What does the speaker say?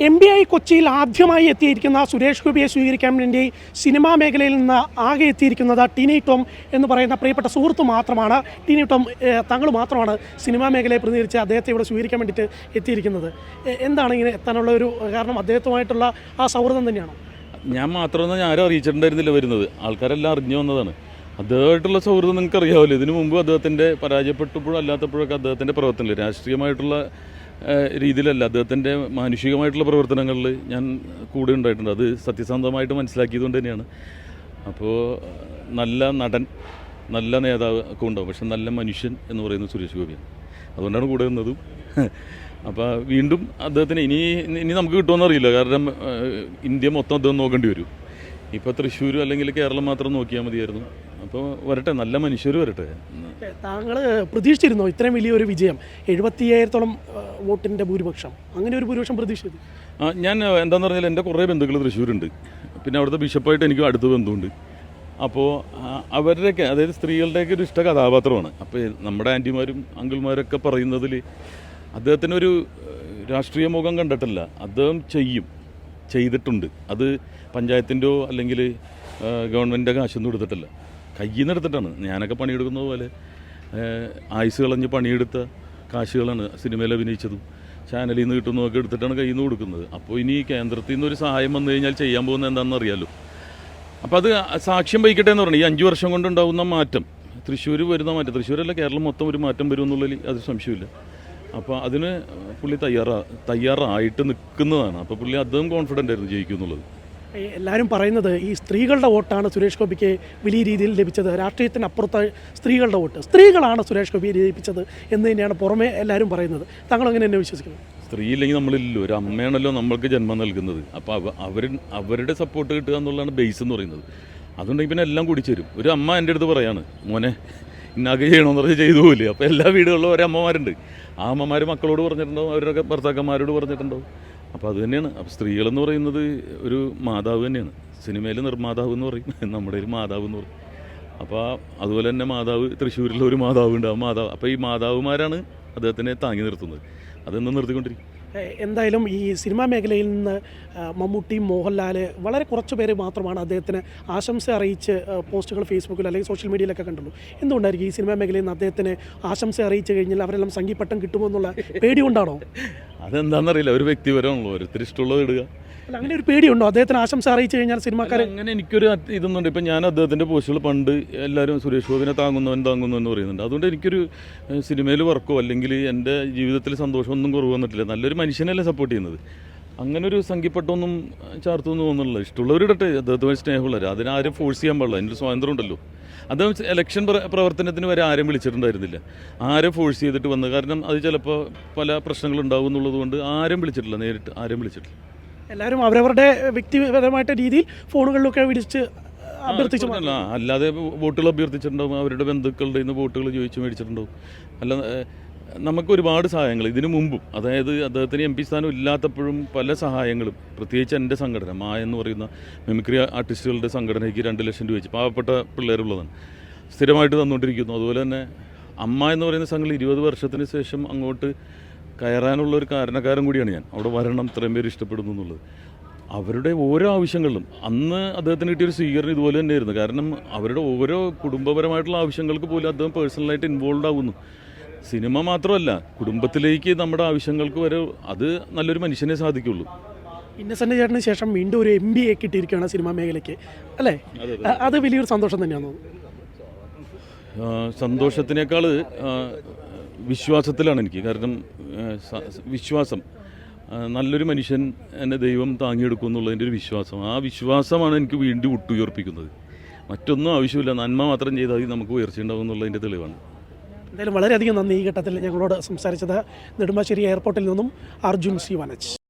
M B I കൊച്ചിയിൽ ആദ്യമായി എത്തിയിരിക്കുന്ന സുരേഷ് ഗോപിയെ സ്വീകരിക്കാൻ വേണ്ടി സിനിമാ മേഖലയിൽ നിന്ന് ആകെ എത്തിയിരിക്കുന്നത് ടിനി ടോം എന്ന് പറയുന്ന പ്രിയപ്പെട്ട സുഹൃത്ത് മാത്രമാണ്. ടിനി ടോം തങ്ങൾ മാത്രമാണ് സിനിമാ മേഖലയെ പ്രതിനിധീകരിച്ച് അദ്ദേഹത്തെ ഇവിടെ സ്വീകരിക്കാൻ വേണ്ടിയിട്ട് എത്തിയിരിക്കുന്നത്. എന്താണ് ഇങ്ങനെ എത്താനുള്ള ഒരു കാരണം അദ്ദേഹത്തുമായിട്ടുള്ള ആ സൗഹൃദം തന്നെയാണ്? ഞാൻ മാത്രമൊന്നും ഞാനും അറിയിച്ചിട്ടുണ്ടായിരുന്നില്ല വരുന്നത്. ആൾക്കാരെല്ലാം അറിഞ്ഞു വന്നതാണ്. അദ്ദേഹമായിട്ടുള്ള സൗഹൃദം നിങ്ങൾക്ക് അറിയാമല്ലോ ഇതിനു മുമ്പ് അദ്ദേഹത്തിന്റെ പരാജയപ്പെട്ടപ്പോഴും അല്ലാത്തപ്പോഴൊക്കെ അദ്ദേഹത്തിന്റെ പ്രവർത്തനമില്ല. രാഷ്ട്രീയമായിട്ടുള്ള രീതിയിലല്ല. അദ്ദേഹത്തിന്റെ മാനുഷികമായിട്ടുള്ള പ്രവർത്തനങ്ങളിൽ ഞാൻ കൂടെ ഉണ്ടായിട്ടുണ്ട്. അത് സത്യസന്ധമായിട്ട് മനസ്സിലാക്കിയതുകൊണ്ട് തന്നെയാണ്. അപ്പോൾ നല്ല നടൻ നല്ല നേതാവ് ഒക്കെ ഉണ്ടാവും. പക്ഷെ നല്ല മനുഷ്യൻ എന്ന് പറയുന്നത് സുരേഷ് ഗോപിയാണ്. അതുകൊണ്ടാണ് കൂടെ നിന്നതും. അപ്പോൾ വീണ്ടും അദ്ദേഹത്തിന് ഇനി ഇനി നമുക്ക് കിട്ടുമെന്നറിയില്ല കാരണം ഇന്ത്യ മൊത്തം അദ്ദേഹം നോക്കേണ്ടി വരും. ഇപ്പോൾ തൃശ്ശൂർ അല്ലെങ്കിൽ കേരളം മാത്രം നോക്കിയാൽ മതിയായിരുന്നു. അപ്പോൾ വരട്ടെ നല്ല മനുഷ്യർ വരട്ടെ. താങ്കൾ പ്രതീക്ഷിച്ചിരുന്നോ ഇത്രയും വലിയൊരു വിജയം? എഴുപത്തി അയ്യായിരത്തോളം വോട്ടിന്റെ ഭൂരിപക്ഷം. അങ്ങനെ ഒരു ഭൂരിപക്ഷം പ്രതീക്ഷിച്ചത്? ആ, ഞാൻ എന്താണെന്ന് പറഞ്ഞാൽ എന്റെ കുറേ ബന്ധുക്കൾ തൃശ്ശൂരുണ്ട്. പിന്നെ അവിടുത്തെ ബിഷപ്പായിട്ട് എനിക്ക് അടുത്ത ബന്ധമുണ്ട് അപ്പോൾ അവരുടെയൊക്കെ അതായത് സ്ത്രീകളുടെയൊക്കെ ഒരു ഇഷ്ട കഥാപാത്രമാണ്. അപ്പോൾ നമ്മുടെ ആന്റിമാരും അങ്കിൾമാരൊക്കെ പറയുന്നതിൽ അദ്ദേഹത്തിനൊരു രാഷ്ട്രീയ മുഖം കണ്ടിട്ടില്ല. അദ്ദേഹം ചെയ്യും. ചെയ്തിട്ടുണ്ട്. അത് പഞ്ചായത്തിന്റെയോ അല്ലെങ്കിൽ ഗവൺമെന്റിന്റെ കാശൊന്നും എടുത്തിട്ടില്ല. കയ്യിൽ നിന്ന് എടുത്തിട്ടാണ്. ഞാനൊക്കെ പണിയെടുക്കുന്നത് പോലെ ആയുസ് കളഞ്ഞ് പണിയെടുത്ത കാശുകളാണ് സിനിമയിൽ അഭിനയിച്ചതും ചാനലിൽ നിന്ന് കിട്ടുന്നതൊക്കെ എടുത്തിട്ടാണ് കയ്യിൽ നിന്ന് കൊടുക്കുന്നത്. അപ്പോൾ ഇനി കേന്ദ്രത്തിൽ നിന്ന് ഒരു സഹായം വന്നു കഴിഞ്ഞാൽ ചെയ്യാൻ പോകുന്നത് എന്താണെന്ന് അറിയാമല്ലോ അപ്പോൾ അത് സാക്ഷ്യം വഹിക്കട്ടെ എന്ന് പറഞ്ഞു ഈ അഞ്ച് വർഷം കൊണ്ടുണ്ടാകുന്ന മാറ്റം തൃശ്ശൂർ വരുന്ന മാറ്റം തൃശ്ശൂരല്ല കേരളം മൊത്തം ഒരു മാറ്റം വരും എന്നുള്ളതിൽ അത് സംശയമില്ല അപ്പോൾ അതിന് പുള്ളി തയ്യാറാ തയ്യാറായിട്ട് നിൽക്കുന്നതാണ്. അപ്പോൾ പുള്ളി അദ്ദേഹം കോൺഫിഡന്റ് ആയിരുന്നു ജയിക്കും എന്നുള്ളത്. എല്ലാവരും പറയുന്നത് ഈ സ്ത്രീകളുടെ വോട്ടാണ് സുരേഷ് ഗോപിക്ക് വലിയ രീതിയിൽ ലഭിച്ചത്. രാഷ്ട്രീയത്തിന് അപ്പുറത്തെ സ്ത്രീകളുടെ വോട്ട്. സ്ത്രീകളാണ് സുരേഷ് ഗോപിയെ ജയിപ്പിച്ചത് എന്ന് തന്നെയാണ് പുറമേ എല്ലാവരും പറയുന്നത്. താങ്കൾ അങ്ങനെ തന്നെ വിശ്വസിക്കുന്നത് സ്ത്രീ ഇല്ലെങ്കിൽ നമ്മളില്ലല്ലോ. ഒരു അമ്മയാണല്ലോ നമ്മൾക്ക് ജന്മം നൽകുന്നത്. അപ്പോൾ അവ അവർ അവരുടെ സപ്പോർട്ട് കിട്ടുക എന്നുള്ളതാണ് ബേസ് എന്ന് പറയുന്നത്. അതുകൊണ്ടെങ്കിൽ പിന്നെ എല്ലാം കൂടി ചേരും. ഒരു അമ്മ എന്റെ അടുത്ത് പറയാണ് മോനെ ഇന്നൊക്കെ ചെയ്യണമെന്ന് പറഞ്ഞ് ചെയ്തു പോലെ അപ്പോൾ എല്ലാ വീടുകളിലും ഒരേ അമ്മമാരുണ്ട്. ആ അമ്മമാർ മക്കളോട് പറഞ്ഞിട്ടുണ്ടാവും അവരൊക്കെ ഭർത്താക്കന്മാരോട് പറഞ്ഞിട്ടുണ്ടാവും അപ്പോൾ അത് തന്നെയാണ്. അപ്പോൾ സ്ത്രീകളെന്ന് പറയുന്നത് ഒരു മാതാവ് തന്നെയാണ്. സിനിമയിൽ നിർമ്മാതാവ് എന്ന് പറയും. നമ്മുടെ ഒരു മാതാവ് എന്ന് പറയും. അപ്പോൾ അതുപോലെ തന്നെ മാതാവ് തൃശ്ശൂരിൽ ഒരു മാതാവ് ഉണ്ട് ആ മാതാവ് അപ്പോൾ ഈ മാതാവുമാരാണ് അദ്ദേഹത്തിനെ താങ്ങി നിർത്തുന്നത്. അതെന്നും നിർത്തിക്കൊണ്ടിരിക്കും എന്തായാലും ഈ സിനിമാ മേഖലയിൽ നിന്ന് മമ്മൂട്ടി മോഹൻലാൽ വളരെ കുറച്ച് പേര് മാത്രമാണ് അദ്ദേഹത്തിന് ആശംസ അറിയിച്ച് പോസ്റ്റുകൾ ഫേസ്ബുക്കിൽ അല്ലെങ്കിൽ സോഷ്യൽ മീഡിയയിലൊക്കെ കണ്ടുള്ളൂ. എന്തുകൊണ്ടായിരിക്കും ഈ സിനിമാ മേഖലയിൽ നിന്ന് അദ്ദേഹത്തിന് ആശംസ അറിയിച്ചു കഴിഞ്ഞാൽ അവരെല്ലാം സംഗീപട്ടം കിട്ടുമോ എന്നുള്ള പേടി കൊണ്ടാണോ? അതെന്താണെന്നറിയില്ല ഒരു വ്യക്തിപരമാണല്ലോ ഓരോരുത്തർ ഇഷ്ടമുള്ളത് ഇടുക. അല്ല അങ്ങനെ ഒരു പേടിയുണ്ടോ? അദ്ദേഹത്തിന് ആശംസ അറിയിച്ചു കഴിഞ്ഞാൽ സിനിമാക്കാർ അങ്ങനെ എനിക്കൊരു ഇതൊന്നുണ്ട്. ഇപ്പം ഞാൻ അദ്ദേഹത്തിന്റെ പോസ്റ്റുകൾ പണ്ട് എല്ലാവരും സുരേഷ് ഗോപിനെ താങ്ങുന്നവൻ താങ്ങുന്നു എന്ന് പറയുന്നുണ്ട്. അതുകൊണ്ട് എനിക്കൊരു സിനിമയിൽ വർക്കോ അല്ലെങ്കിൽ എന്റെ ജീവിതത്തിൽ സന്തോഷമൊന്നും കുറവ് വന്നിട്ടില്ല. നല്ലൊരു മനുഷ്യനല്ലേ സപ്പോർട്ട് ചെയ്യുന്നത്. അങ്ങനെ ഒരു സംഖ്യപ്പെട്ടൊന്നും ചാർത്തൊന്നും തോന്നുന്നില്ല. ഇഷ്ടമുള്ളവരിടട്ടെ അദ്ദേഹത്തിന് സ്നേഹമുള്ളവർ അതിനാരും ഫോഴ്സ് ചെയ്യാൻ പാടില്ല. അതിന്റെ സ്വാതന്ത്ര്യം ഉണ്ടല്ലോ അദ്ദേഹം ഇലക്ഷൻ പ്ര- പ്രവർത്തനത്തിന് വരെ ആരും വിളിച്ചിട്ടുണ്ടായിരുന്നില്ല. ആരും ഫോഴ്സ് ചെയ്തിട്ട് വന്നത്? കാരണം അത് ചിലപ്പോൾ പല പ്രശ്നങ്ങളുണ്ടാവും എന്നുള്ളത് കൊണ്ട് ആരും വിളിച്ചിട്ടില്ല. നേരിട്ട് ആരും വിളിച്ചിട്ടില്ല. എല്ലാവരും അവരവരുടെ വ്യക്തിപരമായിട്ട് രീതിയിൽ ഫോണുകളിലൊക്കെ വിളിച്ച് അഭ്യർത്ഥിച്ചു അല്ലാതെ വോട്ടുകൾ അഭ്യർത്ഥിച്ചിട്ടുണ്ടാവും. അവരുടെ ബന്ധുക്കളുടെ നിന്ന് വോട്ടുകൾ ചോദിച്ചു മേടിച്ചിട്ടുണ്ടാവും. അല്ല നമുക്ക് ഒരുപാട് സഹായങ്ങൾ ഇതിനു മുമ്പും. അതായത് അദ്ദേഹത്തിന് എം പി സ്ഥാനം ഇല്ലാത്തപ്പോഴും പല സഹായങ്ങളും. പ്രത്യേകിച്ച് എന്റെ സംഘടന മായ എന്ന് പറയുന്ന മിമിക്രി ആർട്ടിസ്റ്റുകളുടെ സംഘടനയ്ക്ക് രണ്ട് ലക്ഷം രൂപ വെച്ച് പാവപ്പെട്ട പിള്ളേരുള്ളതാണ്. സ്ഥിരമായിട്ട് തന്നുകൊണ്ടിരിക്കുന്നു. അതുപോലെ തന്നെ അമ്മ എന്ന് പറയുന്ന സംഘടന ഇരുപത് വർഷത്തിന് ശേഷം അങ്ങോട്ട് കയറാനുള്ള ഒരു കാരണക്കാരൻ കൂടിയാണ് ഞാൻ. അവിടെ വരണം ഇത്രയും പേര് ഇഷ്ടപ്പെടുന്നു എന്നുള്ളത്. അവരുടെ ഓരോ ആവശ്യങ്ങളിലും അന്ന് അദ്ദേഹത്തിന് കിട്ടിയൊരു സ്വീകരണം ഇതുപോലെ തന്നെയായിരുന്നു. കാരണം അവരുടെ ഓരോ കുടുംബപരമായിട്ടുള്ള ആവശ്യങ്ങൾക്ക് പോലും അദ്ദേഹം പേഴ്സണലായിട്ട് ഇൻവോൾവ് ആവുന്നു. സിനിമ മാത്രമല്ല കുടുംബത്തിലേക്ക് നമ്മുടെ ആവശ്യങ്ങൾക്ക് വരെ അത് നല്ലൊരു മനുഷ്യനെ സാധിക്കുള്ളൂ. ഇന്നസെന്റ് ചേട്ടന് ശേഷം വീണ്ടും ഒരു എം ബി എ കിട്ടിയിരിക്കുകയാണ് സിനിമാ മേഖലയ്ക്ക്. അല്ലേ? അത് വലിയൊരു സന്തോഷം തന്നെയാണ്? സന്തോഷത്തിനേക്കാൾ വിശ്വാസത്തിലാണ് എനിക്ക്. കാരണം വിശ്വാസം. നല്ലൊരു മനുഷ്യൻ എന്നെ ദൈവം താങ്ങിയെടുക്കും എന്നുള്ളതിന്റെ ഒരു വിശ്വാസം. ആ വിശ്വാസമാണ് എനിക്ക് വീണ്ടും ഒട്ടുയർപ്പിക്കുന്നത് മറ്റൊന്നും ആവശ്യമില്ല. നന്മ മാത്രം ചെയ്താൽ മതി നമുക്ക് ഉയർച്ചയുണ്ടാവും എന്നുള്ളതിന്റെ തെളിവാണ്. എന്തായാലും വളരെയധികം നന്ദി ഈ ഘട്ടത്തിൽ ഞങ്ങളോട് സംസാരിച്ചത് നെടുമ്പാശ്ശേരി എയർപോർട്ടിൽ നിന്നും അർജുൻ സി വനജ്.